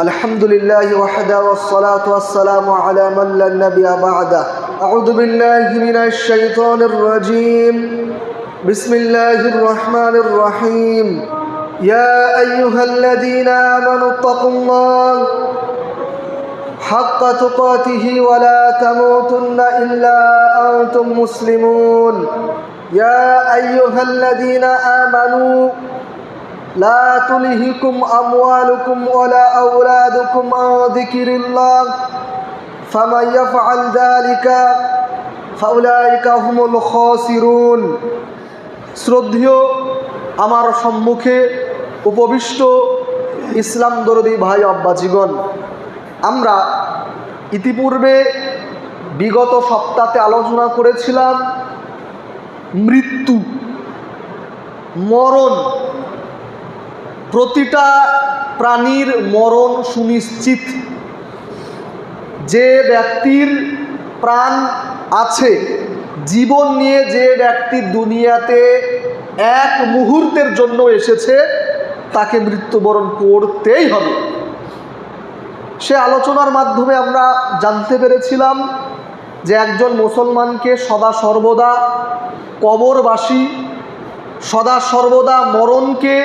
الحمد لله وحده والصلاة والسلام على من لا نبي بعده. أعوذ بالله من الشيطان الرجيم. بسم الله الرحمن الرحيم. يا أيها الذين آمنوا اتقوا الله حق تقاته ولا تموتن إلا أنتم مسلمون. يا أيها الذين آمنوا لا تلهكم أموالكم ولا أولادكم عن ذكر الله فمن يفعل ذلك فأولئك هم الخاسرون শ্রদ্ধেয় আমার সম্মুখে উপবিষ্ট ইসলাম দরদি ভাই আব্বাজীগণ আমরা ইতিপূর্বে বিগত সপ্তাহে আলোচনা করেছিলাম মৃত্যু মরণ প্রতিটা প্রাণীর মরণ সুনিশ্চিত। যে ব্যক্তির প্রাণ আছে, জীবন নিয়ে যে ব্যক্তি দুনিয়াতে এক মুহূর্তের জন্য এসেছে, তাকে মৃত্যুবরণ করতেই হবে। সে আলোচনার মাধ্যমে আমরা জানতে পেরেছিলাম যে একজন মুসলমানকে সদা সর্বদা কবরবাসী, সদা সর্বদা মরণকে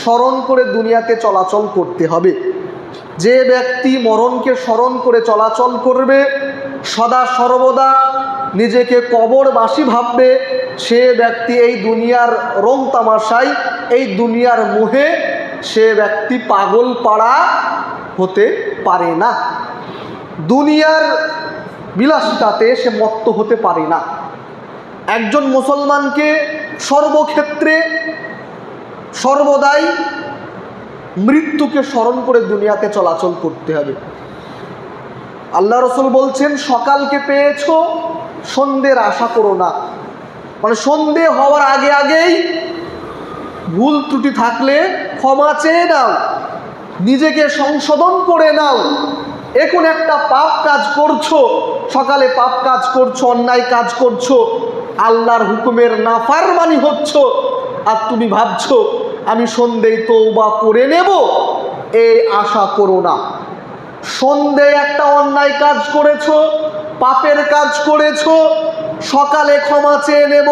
স্মরণ করে দুনিয়াতে চলাচল করতে হবে। যে ব্যক্তি মরণকে স্মরণ করে চলাচল করবে, সদা সর্বদা নিজেকে কবরবাসী ভাববে, সে ব্যক্তি এই দুনিয়ার রং তামাশায়, এই দুনিয়ার মোহে সে ব্যক্তি পাগল পাড়া হতে পারে না। দুনিয়ার বিলাসিতাতে সে মত্ত হতে পারে না। একজন মুসলমানকে সর্বক্ষেত্রে সর্বদাই মৃত্যুকে স্মরণ করে দুনিয়াতে চলাচল করতে হবে। আল্লাহ রসুল বলছেন, সকালকে পেয়েছ, সন্ধ্যের আশা করো না। মানে সন্ধে হওয়ার আগে আগেই ভুল ত্রুটি থাকলে ক্ষমা চেয়ে নাও, নিজেকে সংশোধন করে নাও। এখন একটা পাপ কাজ করছ, সকালে পাপ কাজ করছ, অন্যায় কাজ করছ, আল্লাহর হুকুমের নাফারমানি হচ্ছ আর তুমি ভাবছ, আমি সন্ধেই তৌবা করে নেব? এই আশা করো না। সন্ধে একটা অন্যায় কাজ করেছ, পাপের কাজ করেছ, সকালে ক্ষমা চেয়ে নেব।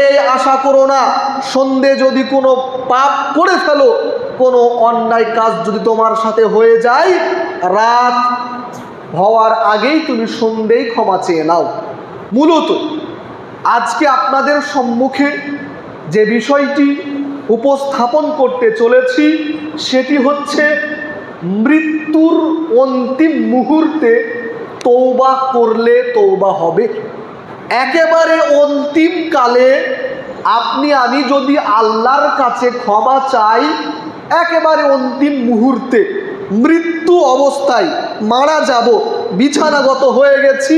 এই আশা করো না, সন্ধে যদি কোনো পাপ করে ফেলো, কোনো অন্যায় কাজ যদি তোমার সাথে হয়ে যায়, রাত হওয়ার আগেই তুমি সন্ধেই ক্ষমা চেয়ে নাও। মূলত আজকে আপনাদের সম্মুখে যে বিষয়টি উপস্থাপন করতে চলেছি সেটি হচ্ছে মৃত্যুর অন্তিম মুহূর্তে তৌবা করলে তৌবা হবে। একেবারে অন্তিম কালে আপনি, আমি যদি আল্লাহর কাছে ক্ষমা চাই, একেবারে অন্তিম মুহূর্তে মৃত্যু অবস্থায় মারা যাব। বিছানাগত হয়ে গেছি।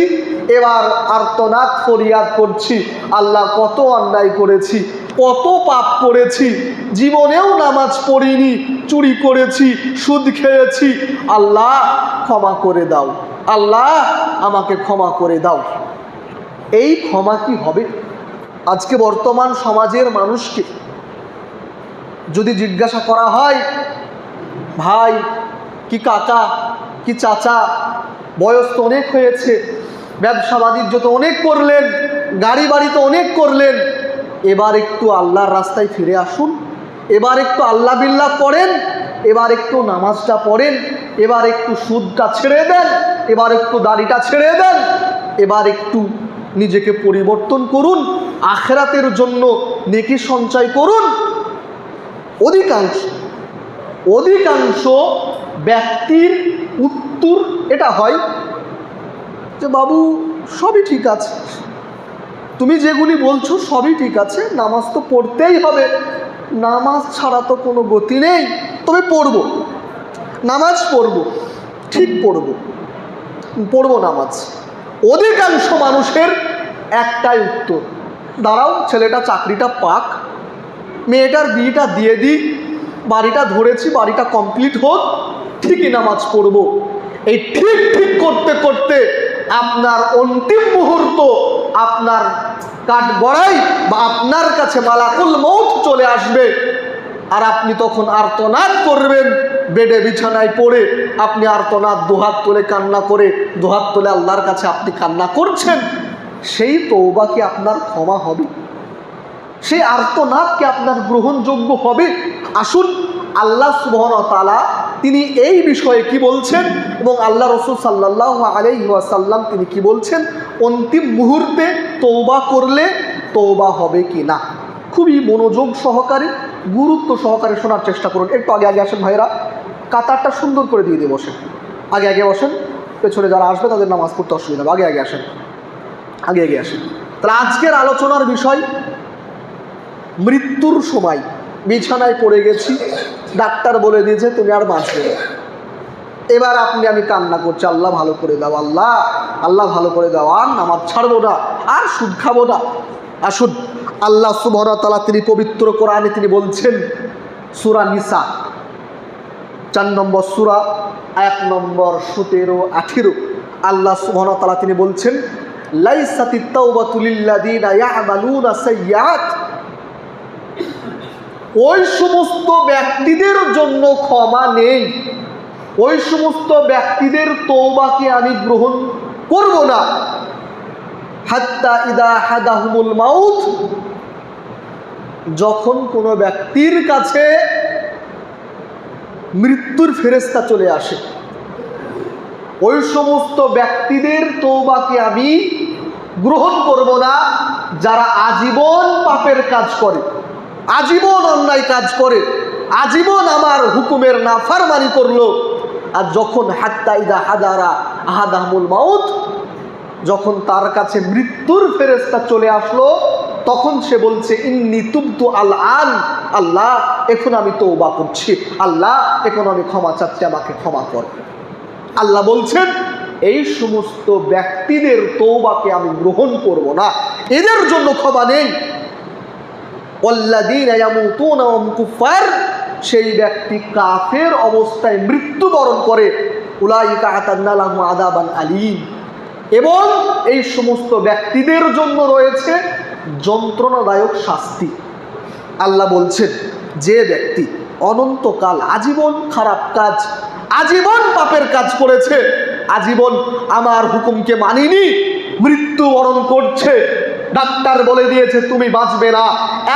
এবার আর্তনাদ ফরিয়াদ করছি। আল্লাহ কত অন্যায় করেছি, কত পাপ করেছি। জীবনেও নামাজ পড়িনি, চুরি করেছি, সুদ খেয়েছি। আল্লাহ ক্ষমা করে দাও। আল্লাহ আমাকে ক্ষমা করে দাও। এই ক্ষমা কি হবে? আজকে বর্তমান সমাজের মানুষকে যদি জিজ্ঞাসা করা হয়, ভাই কাকা, কি চাচা, বয়স তো অনেক হয়েছে, ব্যবসা বাণিজ্য তো অনেক করলেন, গাড়ি বাড়ি তো অনেক করলেন, এবার একটু আল্লাহর রাস্তায় ফিরে আসুন, এবার একটু আল্লাহ বিল্লাহ করেন, এবার একটু নামাজটা পড়েন, এবার একটু সুদটা ছেড়ে দেন, এবার একটু দাড়িটা ছেড়ে দেন, এবার একটু নিজেকে পরিবর্তন করুন, আখেরাতের জন্য নেকি সঞ্চয় করুন। অধিকাংশ অধিকাংশ ব্যক্তির উত্তর এটা হয় যে, বাবু, সবই ঠিক আছে। তুমি যেগুলি বলছো সবই ঠিক আছে, নামাজ তো পড়তেই হবে। নামাজ ছাড়া তো কোনো গতি নেই। তবে পড়ব। নামাজ পড়ব, ঠিক পড়ব। পড়ব নামাজ। অধিকাংশ মানুষের একটাই উত্তর। দাঁড়াও, ছেলেটা চাকরিটা পাক। মেয়েটার বিয়েটা দিয়ে দিই। বাড়িটা ধরেছি, বাড়িটা কমপ্লিট হোক। ঠিকই নামাজ পড়ব। এই ঠিক ঠিক করতে করতে আপনার অন্তিম মুহূর্ত, আপনার কাঠ গড়াই বা আপনার কাছে মালাকুল মৌত চলে আসবে। আর আপনি তখন আর্তনাদ করবেন, বেডে বিছানায় পড়ে আপনি আর্তনাদ দুহাত তুলে কান্না করে, দুহাত তুলে আল্লাহর কাছে আপনি কান্না করছেন, সেই তৌবা কি আপনার ক্ষমা হবে? সেই আর্তনাদ কি আপনার গ্রহণযোগ্য হবে? আসুন, আল্লাহ সুবহন তালা তিনি এই বিষয়ে কি বলছেন এবং আল্লাহ রসুল সাল্লাহ আলাইসাল্লাম তিনি কি বলছেন? অন্তিম মুহূর্তে তৌবা করলে তৌবা হবে কি না? খুবই মনোযোগ সহকারে, গুরুত্ব সহকারে শোনার চেষ্টা করুন। একটু আগে আগে আসেন ভাইরা কাতারটা সুন্দর করে দিয়ে দিয়ে বসেন। আগে আগে বসেন, পেছনে যারা আসবে তাদের নামাজ পড়তে অসুবিধা হবে। আগে আগে আসেন। আগে আগে আসেন। তাহলে আজকের আলোচনার বিষয়, মৃত্যুর সময়। বিছানায় পড়ে গেছি ডাক্তার বলে দিয়েছে, তুমি আর বাঁচবে না। এবার আপনি আমি কান্না করছি, আল্লাহ ভালো করে দাও, আল্লাহ আল্লাহ ভালো করে দাও, আর নামাজ ছাড়বো না, আর সুদ খাব না। আসুন, আল্লাহ সুবহতালা তিনি পবিত্র কোরআনে তিনি বলছেন, সুরা নিসা, চার নম্বর সুরা, এক নম্বর সতেরো, আঠেরো। আল্লাহ সুবহতালা তিনি বলছেন লাইসাতি তাওবাতুলিল্লাযীনা ইয়ামালুনা সাইয়্যাত। ওই সমস্ত ব্যক্তিদের জন্য ক্ষমা নেই। ওই সমস্ত ব্যক্তিদের তৌবাকে আমি গ্রহণ করব না। হাত্তা ইদা মাউত, যখন কোনো ব্যক্তির কাছে মৃত্যুর ফেরেস্তা চলে আসে, ওই সমস্ত ব্যক্তিদের তৌবাকে আমি গ্রহণ করব না, যারা আজীবন পাপের কাজ করে। আজীবন অন্যায় কাজ করে, আজীবন আমার হুকুমের না ফারমানি করল। আর যখন হাত্তাইদা হাদারা আহাদাহমুল মাউত, যখন তার কাছে মৃত্যুর ফেরেস্তা চলে আসলো, তখন সে বলছে, ইন্নি তুবতু আল আন, আল্লাহ, এখন আমি তৌবা করছি। আল্লাহ, এখন আমি ক্ষমা চাচ্ছি, আমাকে ক্ষমা কর। আল্লাহ বলছেন, এই সমস্ত ব্যক্তিদের তৌবাকে আমি গ্রহণ করব না। এদের জন্য ক্ষমা নেই কুফার সেই ব্যক্তি কাফের অবস্থায় মৃত্যুবরণ করে। উলাইকা আলিম। এবং এই সমস্ত ব্যক্তিদের জন্য রয়েছে যন্ত্রণাদায়ক শাস্তি। আল্লাহ বলছেন, যে ব্যক্তি অনন্তকাল আজীবন খারাপ কাজ, আজীবন পাপের কাজ করেছে, আজীবন আমার হুকুমকে মানিনি, মৃত্যুবরণ করছে ডাক্তার বলে দিয়েছে, তুমি বাঁচবে না।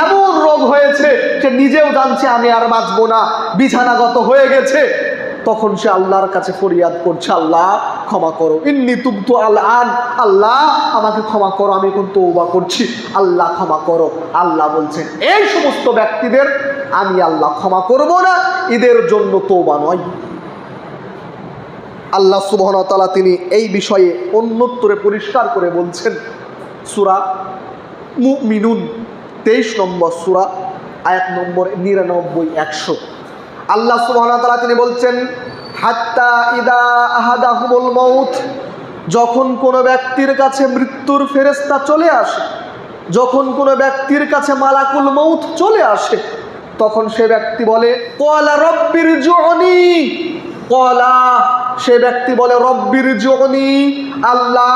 এমন রোগ হয়েছে সে নিজেও জানছে, আমি আর বাঁচবো না। বিছানাগত হয়ে গেছে। তখন সে আল্লাহর কাছে ফরিয়াদ করছে, আল্লাহ, ক্ষমা করো। ইন্নি তুবতু আল আন আল্লাহ, আমাকে ক্ষমা করো, আমি এখন তৌবা করছি। আল্লাহ, ক্ষমা করো। আল্লাহ বলছেন, এই সমস্ত ব্যক্তিদের আমি আল্লাহ ক্ষমা করব না, এদের জন্য তৌবা নয়। আল্লাহ সুবহনতালা তিনি এই বিষয়ে অন্যত্তরে পরিষ্কার করে বলছেন সুরা মুমিনুন, তেইশ নম্বর সুরা এক নম্বর নিরানব্বই, একশো। আল্লাহ সুবহনতালা তিনি বলছেন, হাত্তা ইদা আহাদাহুমুল মৌথ যখন কোনো ব্যক্তির কাছে মৃত্যুর ফেরেস্তা চলে আসে, যখন কোনো ব্যক্তির কাছে মালাকুল মৌথ চলে আসে, তখন সে ব্যক্তি বলে কলা রব্বির জনি কলা সে ব্যক্তি বলে, রব্বির জনি আল্লাহ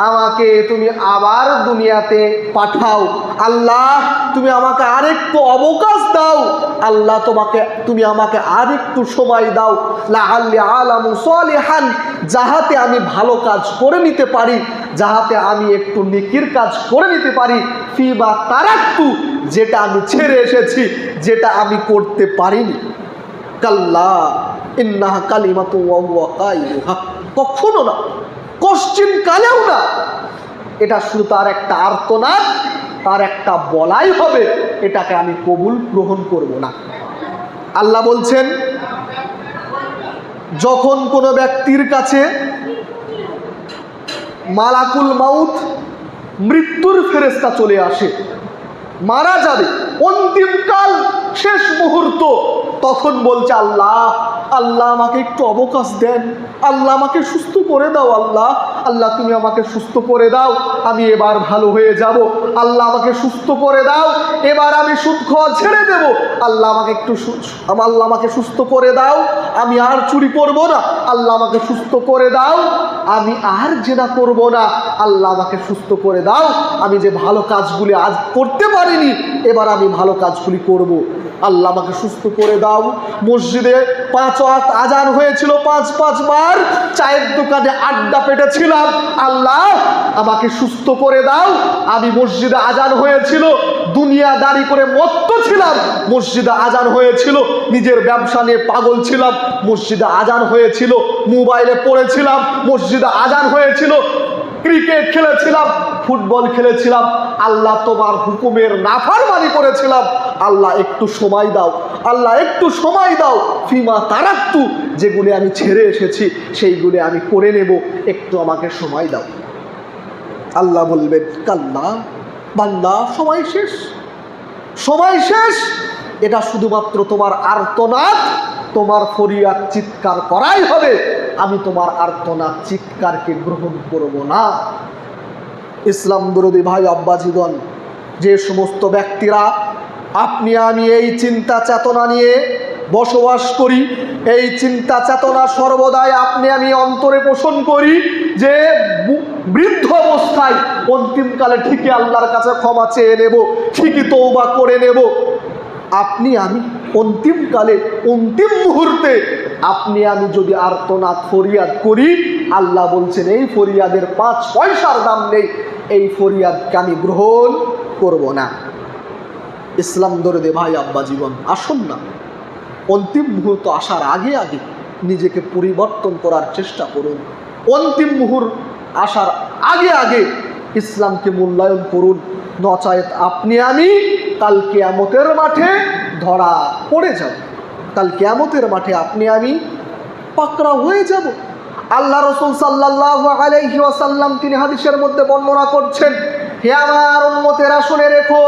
আমাকে তুমি আবার দুনিয়াতে পাঠাও। আল্লাহ, তুমি আমাকে আরেকটু অবকাশ দাও। আল্লাহ, তোমাকে, তুমি আমাকে আরেকটু সময় দাও। লাহাল্লি যাহাতে আমি ভালো কাজ করে নিতে পারি, যাহাতে আমি একটু নিকির কাজ করে নিতে পারি। ফি বা তারাক্তু, যেটা আমি ছেড়ে এসেছি, যেটা আমি করতে পারিনি। কাল্লা, ইন্নাহা কালিমাতু ওয়া কাইলুহা। কখনো না। কশ্চিন কালেও না। এটা শুধু তার একটা আর্তনাদ, তার একটা বলাই হবে, এটাকে আমি কবুল গ্রহণ করব না। আল্লাহ বলছেন, যখন কোনো ব্যক্তির কাছে মালাকুল মাউথ মৃত্যুর ফেরেস্তা চলে আসে মারা যাবে। অন্তিমকাল, শেষ মুহূর্ত। তখন বলছে আল্লাহ আল্লাহ আমাকে একটু অবকাশ দেন। আল্লাহ আমাকে সুস্থ করে দাও, আল্লাহ। আল্লাহ, তুমি আমাকে সুস্থ করে দাও। আমি এবার ভালো হয়ে যাব। আল্লাহ আমাকে সুস্থ করে দাও। এবার আমি খাওয়া ছেড়ে দেব। আল্লাহ আমাকে একটু আল্লাহ আমাকে সুস্থ করে দাও। আমি আর চুরি করব না। আল্লাহ আমাকে সুস্থ করে দাও। আমি আর জেনা করব না। আল্লাহ আমাকে সুস্থ করে দাও। আমি যে ভালো কাজগুলি আজ করতে পারিনি, এবার আমি ভালো কাজগুলি করব। আল্লাহ আমাকে সুস্থ করে দাও। মসজিদে পাঁচ আজান হয়েছিল পাঁচ পাঁচবার চায়ের দোকানে আড্ডা পেটেছিলাম। আল্লাহ আমাকে সুস্থ করে দাও। আমি মসজিদে আজান হয়েছিল। দুনিয়াদারি করে মত্ত ছিলাম। মসজিদে আজান হয়েছিল। নিজের ব্যবসা নিয়ে পাগল ছিলাম। মসজিদে আজান হয়েছিল। মোবাইলে পড়েছিলাম। মসজিদে আজান হয়েছিল। ক্রিকেট খেলেছিলাম, ফুটবল খেলেছিলাম, আল্লাহ তোমার হুকুমের নাফারমানি করেছিলাম। আল্লাহ একটু সময় দাও, আল্লাহ একটু সময় দাও। ফিমা তারাত্তু যেগুলি আমি ছেড়ে এসেছি, সেইগুলি আমি করে নেব, একটু আমাকে সময় দাও। আল্লাহ বলবেন, কাল্লা, বান্দা, সময় শেষ। সময় শেষ! এটা শুধুমাত্র তোমার আর্তনাদ, তোমার ফরিয়াদ চিৎকার করাই হবে। আমি তোমার আর্তনাদ, চিৎকারকে গ্রহণ করব না। ইসলাম বিরোধী ভাই, আব্বাজীগণ, যে সমস্ত ব্যক্তিরা আপনি আমি এই চিন্তা চেতনা নিয়ে বসবাস করি, এই চিন্তা চেতনা সর্বদাই আপনি আমি অন্তরে পোষণ করি যে বৃদ্ধ অবস্থায় অন্তিমকালে ঠিকই আল্লাহর কাছে ক্ষমা চেয়ে নেব, ঠিকই তৌবা করে নেব। আপনি আমি অন্তিমকালে, অন্তিম মুহূর্তে আপনি আমি যদি আর্তনাদ ফরিয়াদ করি, আল্লাহ বলছেন, এই ফরিয়াদের পাঁচ পয়সার দাম নেই, এই ফরিয়াদকে আমি গ্রহণ করব না। ইসলাম ধরে দে, ভাই আব্বা জীবন, আসুন না। অন্তিম মুহূর্ত আসার আগে আগে নিজেকে পরিবর্তন করার চেষ্টা করুন। অন্তিম মুহূর্ত আসার আগে আগে ইসলামকে মূল্যায়ন করুন। নচায়েত আপনি আমি, কাল কেয়ামতের মাঠে ধরা পড়ে যাব। কাল কেয়ামতের মাঠে আপনি আমি পাকড়া হয়ে যাব। আল্লাহ রসুল সাল্লাহ আলাইহি তিনি হাদিসের মধ্যে বর্ণনা করছেন, হে আমার উম্মতেরা, শুনে রেখো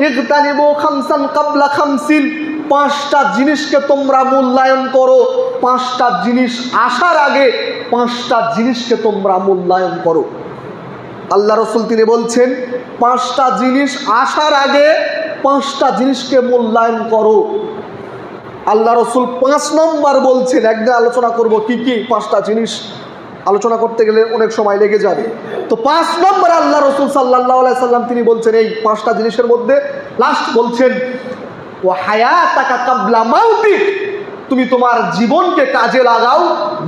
ইগতানিবু খামসান কাবলা খামসিন, পাঁচটা জিনিসকে তোমরা মূল্যায়ন করো। পাঁচটা জিনিস আসার আগে পাঁচটা জিনিসকে তোমরা মূল্যায়ন করো। আল্লাহ রসুল তিনি বলছেন, পাঁচটা জিনিস আসার আগে পাঁচটা জিনিসকে মূল্যায়ন করো। আল্লাহ রসুল পাঁচ নম্বর বলছেন একদিন আলোচনা করব কি কি পাঁচটা জিনিস। আলোচনা করতে গেলে অনেক সময় লেগে যাবে। তো পাঁচ নম্বর আল্লাহ রসুল সাল্লাহ সাল্লাম তিনি বলছেন, এই পাঁচটা জিনিসের মধ্যে লাস্ট বলছেন ও হায়া টাকা কাবলা মাউতিক, তুমি তোমার জীবনকে কাজে লাগাও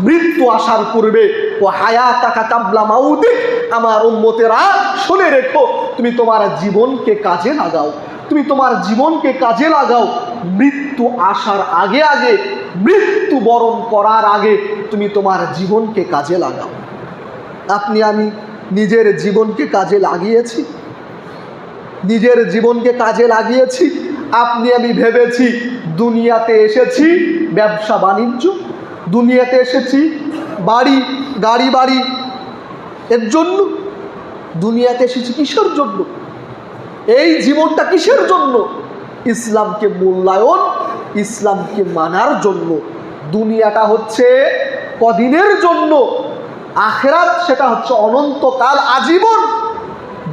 মৃত্যু আসার পূর্বে। ও হায়া টাকা কাবলা মাউতিক, আমার উম্মতেরা শুনে রেখো, তুমি তোমার জীবনকে কাজে লাগাও, তুমি তোমার জীবনকে কাজে লাগাও। মৃত্যু আসার আগে আগে, মৃত্যু বরণ করার আগে তুমি তোমার জীবনকে কাজে লাগাও। আপনি, আমি নিজের জীবনকে কাজে লাগিয়েছি। নিজের জীবনকে কাজে লাগিয়েছি। আপনি, আমি ভেবেছি দুনিয়াতে এসেছি ব্যবসা বাণিজ্য দুনিয়াতে এসেছি বাড়ি, গাড়ি, বাড়ি। এর জন্য দুনিয়াতে এসেছি কিসের জন্য? এই জীবনটা কিসের জন্য? ইসলামকে মূল্যায়ন, ইসলামকে মানার জন্য। দুনিয়াটা হচ্ছে কদিনের জন্য, আখেরাত সেটা হচ্ছে অনন্তকাল আজীবন।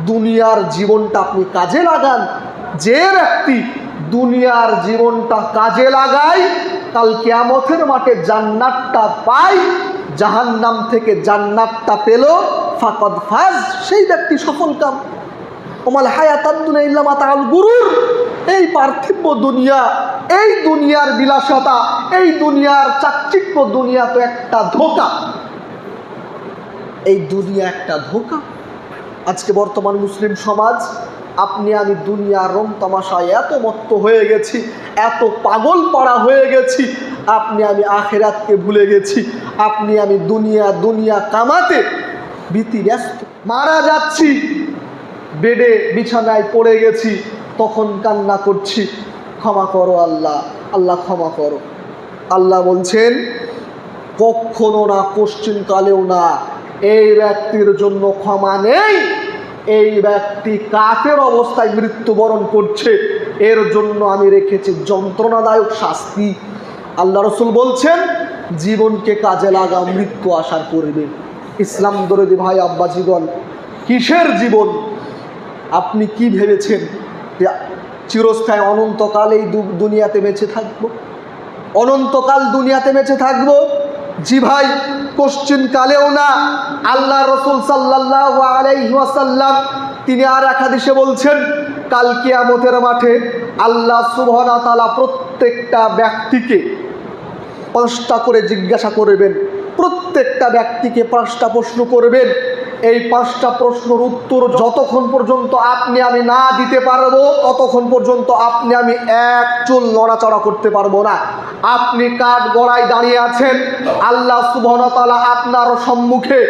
দুনিয়ার জীবনটা আপনি কাজে লাগান। যে ব্যক্তি দুনিয়ার জীবনটা কাজে লাগায়, কাল কেয়ামতের মাঠে জান্নাতটা পায় জাহান্নাম থেকে জান্নাতটা পেল, ফাকদ ফাজ, সেই ব্যক্তি সফল কাম। ওমাল হায়াতাদ্দুনা ইল্লা মাতাআল গুরুর। এই পার্থিব দুনিয়া, এই দুনিয়ার বিলাসতা, এই দুনিয়ার চাকচিক্য দুনিয়া তো একটা ধোকা। এই দুনিয়া একটা ধোকা। আজকে বর্তমান মুসলিম সমাজ, আপনি আমি দুনিয়ার রং তামাশায় এত মত্ত হয়ে গেছি, এত পাগল পাড়া হয়ে গেছি, আপনি আমি আখেরাতকে ভুলে গেছি। আপনি আমি দুনিয়া দুনিয়া কামাতে ভীতি ব্যস্ত। মারা যাচ্ছি। বেডে বিছানায় পড়ে গেছি। তখন কান্না করছি। ক্ষমা করো আল্লাহ আল্লাহ ক্ষমা করো। আল্লাহ বলছেন, কখনো না কালেও না, এই ব্যক্তির জন্য ক্ষমা নেই। এই ব্যক্তি কাকের অবস্থায় মৃত্যুবরণ করছে। এর জন্য আমি রেখেছি যন্ত্রণাদায়ক শাস্তি। আল্লাহ রসুল বলছেন জীবনকে কাজে লাগাও মৃত্যু আসার পূর্বে। ইসলাম দরদি ভাই, আব্বাজীগণ, কিসের জীবন? আপনি কি ভেবেছেন চিরস্থায়ী অনন্তকাল এই দুনিয়াতে বেঁচে থাকব? অনন্তকাল দুনিয়াতে বেঁচে থাকব? জি ভাই কোশ্চিন কালেও না। আল্লাহ রসুল সাল্লাহ আলাইহাসাল্লাম তিনি আর এক হাদিসে বলছেন, কাল কিয়ামতের মাঠে আল্লাহ সুবহানা তালা প্রত্যেকটা ব্যক্তিকে পাঁচটা করে জিজ্ঞাসা করবেন, প্রত্যেকটা ব্যক্তিকে পাঁচটা প্রশ্ন করবেন। এই পাঁচটা প্রশ্নের উত্তর যতক্ষণ পর্যন্ত আপনি আমি না দিতে পারব, ততক্ষণ পর্যন্ত আপনি আমি এক চুল নড়াচড়া করতে পারব না। আপনি কাঠ গড়ায় দাঁড়িয়ে আছেন, আল্লাহ সুবহনতালা আপনার সম্মুখে।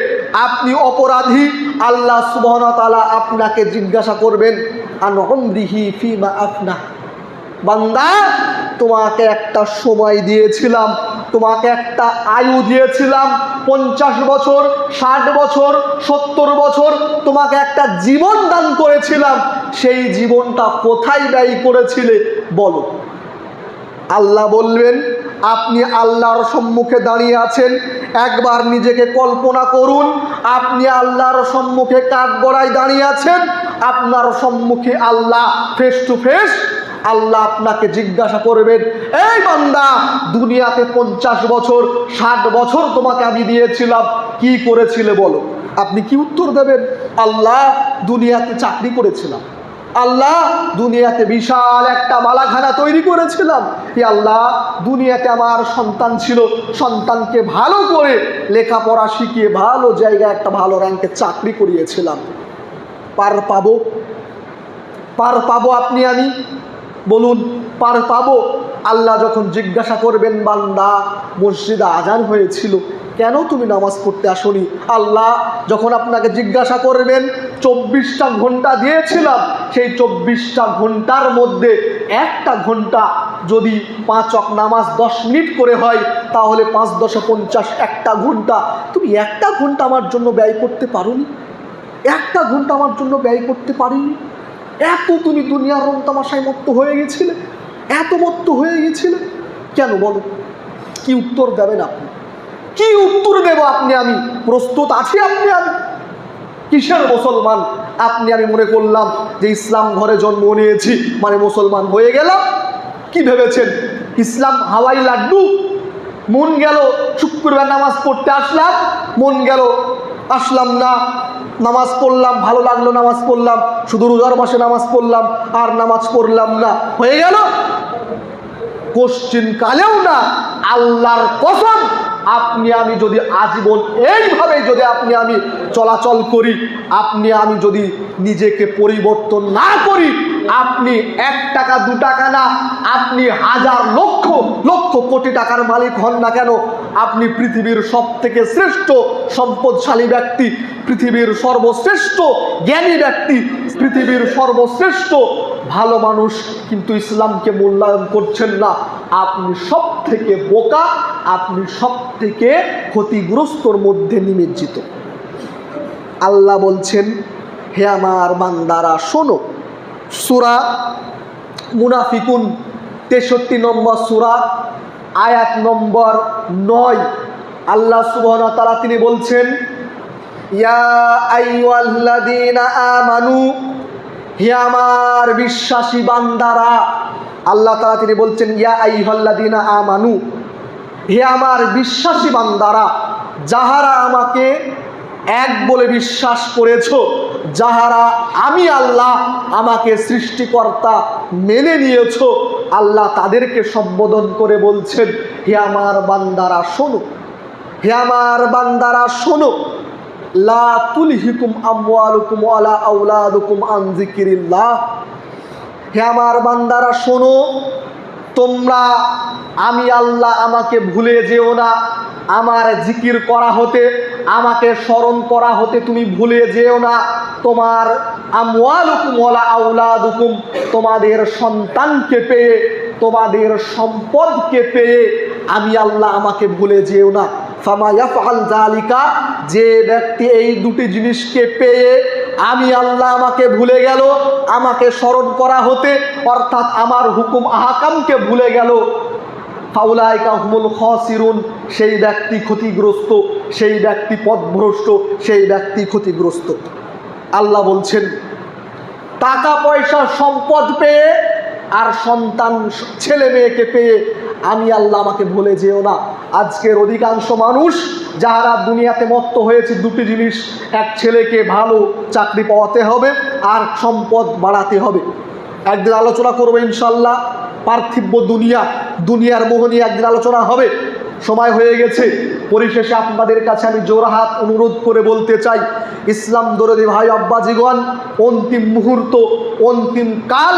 আপনি অপরাধী, আল্লাহ সুবহনতালা আপনাকে জিজ্ঞাসা করবেন, আন অমরিহি ফিমা আপনা বান্দা, তোমাকে একটা সময় দিয়েছিলাম তোমাকে একটা আয়ু দিয়েছিলাম, পঞ্চাশ বছর, ষাট বছর, সত্তর বছর, তোমাকে একটা জীবন দান করেছিলাম। সেই জীবনটা কোথায় ব্যয় করেছিলে বলো। আল্লাহ বলবেন, আপনি আল্লাহর সম্মুখে দাঁড়িয়ে আছেন, একবার নিজেকে কল্পনা করুন, আপনি আল্লাহর সম্মুখে কাঠগড়ায় দাঁড়িয়ে আছেন, আপনার সম্মুখে Allah face to face Allah আপনাকে জিজ্ঞাসা করবেন, এই বান্দা, দুনিয়াতে পঞ্চাশ বছর, ষাট বছর তোমাকে আমি দিয়েছিলাম, কি করেছিলে বলো? আপনি কি উত্তর দেবেন? আল্লাহ দুনিয়াতে চাকরি করেছিলাম। আল্লাহ দুনিয়াতে বিশাল একটা মালাখানা তৈরি করেছিলাম হে আল্লাহ দুনিয়াতে আমার সন্তান ছিল, সন্তানকে ভালো করে লেখাপড়া শিখিয়ে ভালো জায়গায় একটা ভালো র্যাঙ্কে চাকরি করিয়েছিলাম। পার পাবো? পার পাবো আপনি, আমি? বলুন, পার পাবো? আল্লাহ যখন জিজ্ঞাসা করবেন, বান্দা, মসজিদে আজান হয়েছিল, কেন তুমি নামাজ পড়তে আসনি? আল্লাহ যখন আপনাকে জিজ্ঞাসা করবেন, চব্বিশটা ঘণ্টা দিয়েছিলাম, সেই চব্বিশটা ঘণ্টার মধ্যে একটা ঘণ্টা যদি পাঁচ অক নামাজ দশ মিনিট করে হয়, তাহলে পাঁচ দশে পঞ্চাশ একটা ঘণ্টা। তুমি একটা ঘণ্টা আমার জন্য ব্যয় করতে পারোনি? একটা ঘণ্টা আমার জন্য ব্যয় করতে পারিনি? এত তুমি দুনিয়ার রং তামাশায় মত্ত হয়ে গেছিলে, এত মত্ত হয়ে গেছিলে। কেন বলো? কি উত্তর দেবেন আপনি? কি উত্তর দেব আপনি আমি? প্রস্তুত আছি আপনি আমি? কিসের মুসলমান? আপনি আমি মনে করলাম যে ইসলাম ঘরে জন্ম নিয়েছি মানে মুসলমান হয়ে গেলাম। কি ভেবেছেন? ইসলাম হাওয়াই লাড্ডু? মন গেল শুক্রবার নামাজ পড়তে আসলাম, মন গেল, আসলাম না। নামাজ পড়লাম, ভালো লাগল নামাজ পড়লাম, শুধু রোজার মাসে নামাজ পড়লাম, আর নামাজ পড়লাম না। হয়ে গেল? কোশ্চিন কালেও না, আল্লাহর কসম, আপনি আমি যদি আজীবন এইভাবে যদি আপনি আমি চলাচল করি, আপনি আমি যদি নিজেকে পরিবর্তন না করি, আপনি এক টাকা, দু টাকা না, আপনি হাজার লক্ষ লক্ষ কোটি টাকার মালিক হন না কেন আপনি পৃথিবীর সব থেকে শ্রেষ্ঠ সম্পদশালী ব্যক্তি, পৃথিবীর সর্বশ্রেষ্ঠ জ্ঞানী ব্যক্তি, পৃথিবীর সর্বশ্রেষ্ঠ ভালো মানুষ কিন্তু ইসলামকে মূল্যায়ন করছেন না। আপনি সব থেকে বোকা, আপনি সব থেকে ক্ষতিগ্রস্তর মধ্যে নিমজ্জিত। আল্লাহ বলছেন, হে আমার বান্দারা, শোনো, সুরা মুনাফিকুন তেষট্টি নম্বর সুরা আয়াত নম্বর নয়। আল্লাহ সুবহান তারা তিনি বলছেন আমানু, হে আমার বিশ্বাসী বান্দারা, আল্লাহ তারা তিনি বলছেন, ইয়া আইয়ুহাল্লাযীনা আমানু, হে আমার বিশ্বাসী বান্দারা, যাহারা আমাকে এক বলে বিশ্বাস করেছ, যাহারা আমি আল্লাহ আমাকে সৃষ্টিকর্তা মেনে নিয়েছ, আল্লাহ তাদেরকে সম্বোধন করে বলছেন, হে আমার বান্দারা, শোনো। হে আমার বান্দারা, শোনো। লা তুলহিকুম আমওয়ালুকুম ওয়ালা আওলাদুকুম আন হে আমার বান্দারা, শোনো। তোমরা আমি আল্লাহ আমাকে ভুলে যেও না। আমার জিকির করা হতে, আমাকে স্মরণ করা হতে তুমি ভুলে যেও না। তোমার আমওয়ালুকুম ওয়ালা আওলাদুকুম, তোমাদের সন্তানকে পেয়ে, তোমাদের সম্পদকে পেয়ে আমি আল্লাহ আমাকে ভুলে যেও না। ফামা ইয়াফআল জালিকা যে ব্যক্তি এই দুটি জিনিসকে পেয়ে আমি আল্লাহ আমাকে ভুলে গেল, আমাকে স্মরণ করা হতে, অর্থাৎ আমার হুকুম আহাকামকে ভুলে গেল ফাউলাইকা হুমুল খসিরুন, সেই ব্যক্তি ক্ষতিগ্রস্ত, সেই ব্যক্তি পথভ্রষ্ট, সেই ব্যক্তি ক্ষতিগ্রস্ত। আল্লাহ বলছেন, টাকা পয়সা সম্পদ পেয়ে আর সন্তান, ছেলে মেয়েকে পেয়ে আমি আল্লাহ আমাকে ভুলে যেও না। আজকের অধিকাংশ মানুষ যাহারা দুনিয়াতে মত্ত হয়েছে দুটি জিনিস, এক ছেলেকে ভালো চাকরি পাওয়াতে হবে আর সম্পদ বাড়াতে হবে। একদিন আলোচনা করব ইনশাল্লাহ পার্থিব্য দুনিয়া দুনিয়ার মোহ নিয়ে একদিন আলোচনা হবে। সময় হয়ে গেছে। পরিশেষে আপনাদের কাছে আমি জোরহাত অনুরোধ করে বলতে চাই, ইসলাম দরদি ভাই আব্বাজিগণ, অন্তিম মুহূর্ত, অন্তিম কাল,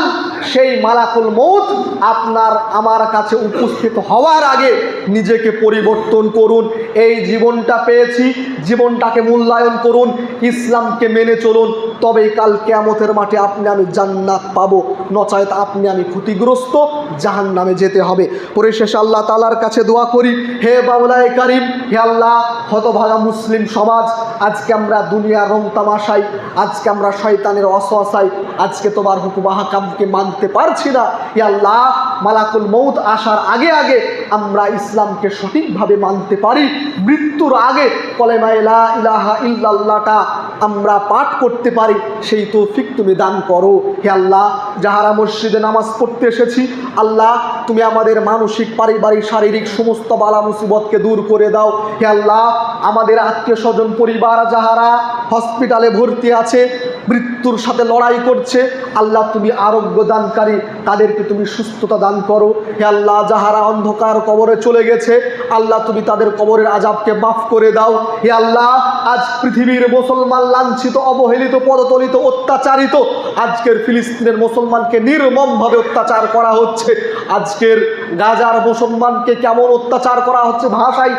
সেই মালাকুল মৌত আপনার আমার কাছে উপস্থিত হওয়ার আগে নিজেকে পরিবর্তন করুন। এই জীবনটা পেয়েছি, জীবনটাকে মূল্যায়ন করুন, ইসলামকে মেনে চলুন। তবেই কাল কেয়ামতের মাঠে আপনি আমি জান্নাত পাবো। নচায়ত আপনি আমি ক্ষতিগ্রস্ত জাহান নামে যেতে হবে। পরিশেষে আল্লাহ তালার কাছে দোয়া করি হে বাবলায় কারিম, হে আল্লাহ, হতভাগা মুসলিম সমাজ, আজকে আমরা দুনিয়ার রং তামাশাই, আজকে আমরা শয়তানের অসহায় আজকে তোমার হুকুম হাকামকে মানতে পারছি না। হে আল্লাহ, মালাকুল মৌত আসার আগে আগে আমরা ইসলামকে সঠিকভাবে মানতে পারি। মৃত্যুর আগে কলেমা ইলাহা ইল্লাল্লাহটা আমরা পাঠ করতে পারি, সেই তৌফিক তুমি দান করো। হে আল্লাহ, যাহারা মসজিদে নামাজ পড়তে এসেছি, আল্লাহ, তুমি আমাদের মানসিক, পারিবারিক, শারীরিক সমস্ত বালা মুসিবতকে দূর করে দাও। হে আল্লাহ, আমাদের আত্মীয় স্বজন, পরিবার, যাহারা হসপিটালে ভর্তি আছে, মৃত্যুর সাথে লড়াই করছে, আল্লাহ, তুমি আরোগ্য দানকারী, তাদেরকে তুমি সুস্থতা দান করো। হে আল্লাহ, যাহারা অন্ধকার কবরে চলে গেছে, আল্লাহ, তুমি তাদের কবরের আজাবকে মাফ করে দাও। হে আল্লাহ, আজ পৃথিবীর মুসলমান লাঞ্ছিত, অবহেলিত, পদতলিত, অত্যাচারিত। আজকের ফিলিস্তিনের মুসলমানকে নির্মমভাবে অত্যাচার করা হচ্ছে। আজকের গাজার মুসলমানকে কেমন অত্যাচার করা হচ্ছে? ভাষায়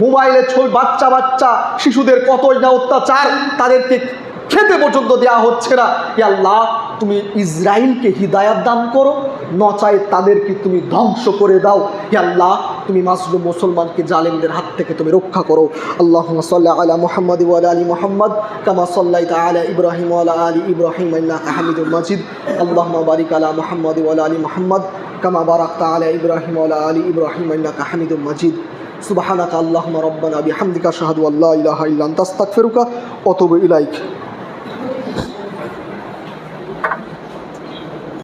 মোবাইলে ছবি বাচ্চা বাচ্চা, শিশুদের কতই না অত্যাচার, তাদেরকে খেতে পর্যন্ত দেওয়া হচ্ছে না। ই আল্লাহ, তুমি ইসরায়েলকে হিদায়াত দান করো, নচায় তাদেরকে তুমি ধ্বংস করে দাও। হে আল্লাহ তুমি মাসলুম মুসলমানকে জালেমদের হাত থেকে তুমি রক্ষা করো। আল্লাহ সাল্লাহ আলা মোহাম্মদ ওয়ালা আলী মোহাম্মদ কামা সাল্লাহ আলা ইব্রাহিম ওয়ালা আলী ইব্রাহিম আল্লাহ আহমিদুল মজিদ। আল্লাহ বারিক আলা মোহাম্মদ ওয়ালা আলী মোহাম্মদ কামা বারাক আলা ইব্রাহিম ওয়ালা আলী ইব্রাহিম আল্লাহ হামিদুল মজিদ। সুবহানাকা আল্লাহুম্মা রাব্বানা বিহামদিকা আশহাদু আল্লা ইলাহা ইল্লা আনতা আস্তাগফিরুকা ওয়া আতুবু ইলাইক।